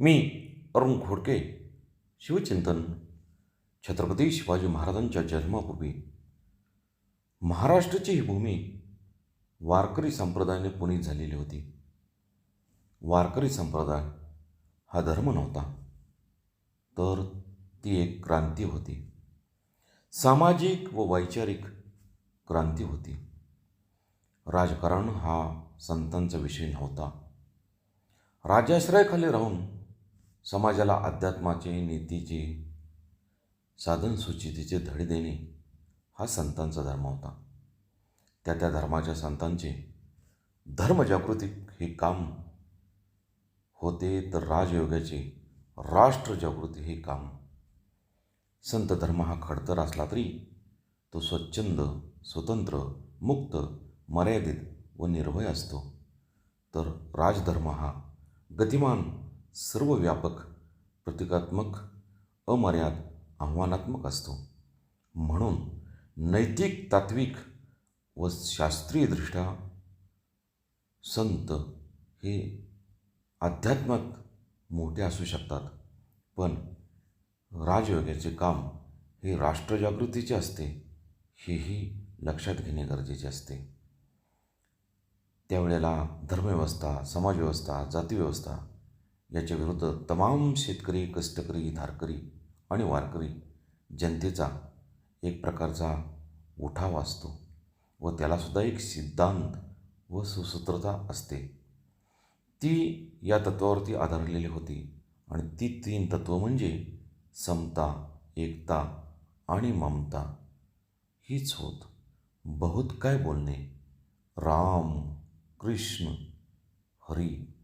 मी अरुण घोडके शिवचिंतन छत्रपती शिवाजी महाराजांच्या जन्मापूर्वी महाराष्ट्राची ही भूमी वारकरी संप्रदायाने पुनीत झालेली होती. वारकरी संप्रदाय हा धर्म नव्हता तर ती एक क्रांती होती. सामाजिक व वैचारिक क्रांती होती. राजकारण हा संतांचा विषय नव्हता. राजाश्रयाखाली राहून समाजाला अध्यात्माचे नीतीचे साधनसूचितेचे धडे देणे हा संतांचा धर्म होता. त्या त्या धर्माच्या संतांचे धर्मजागृती हे काम होते तर राजयोगाचे राष्ट्रजागृती हे काम. संत धर्म हा खडतर असला तरी तो स्वच्छंद स्वतंत्र मुक्त मर्यादित व निर्भय असतो. तर राजधर्म हा गतिमान सर्वव्यापक प्रतिकात्मक अमर्याद आव्हानात्मक असतो. म्हणून नैतिक तात्विक व शास्त्रीयदृष्ट्या संत हे अध्यात्मात मोठे असू शकतात. पण राजयोगाचे काम हे राष्ट्रजागृतीचे असते हेही लक्षात घेणे गरजेचे असते. त्यावेळेला धर्मव्यवस्था समाजव्यवस्था जातीव्यवस्था याच्या विरुद्ध तमाम शेतकरी कष्टकरी धारकरी आणि वारकरी जनतेचा एक प्रकारचा उठाव असतो व त्यालासुद्धा एक सिद्धांत व सुसूत्रता असते. ती या तत्वावरती आधारलेली होती आणि ती तीन तत्त्व म्हणजे समता एकता आणि ममता. हीच होत. बहुत काय बोलणे? राम कृष्ण हरी.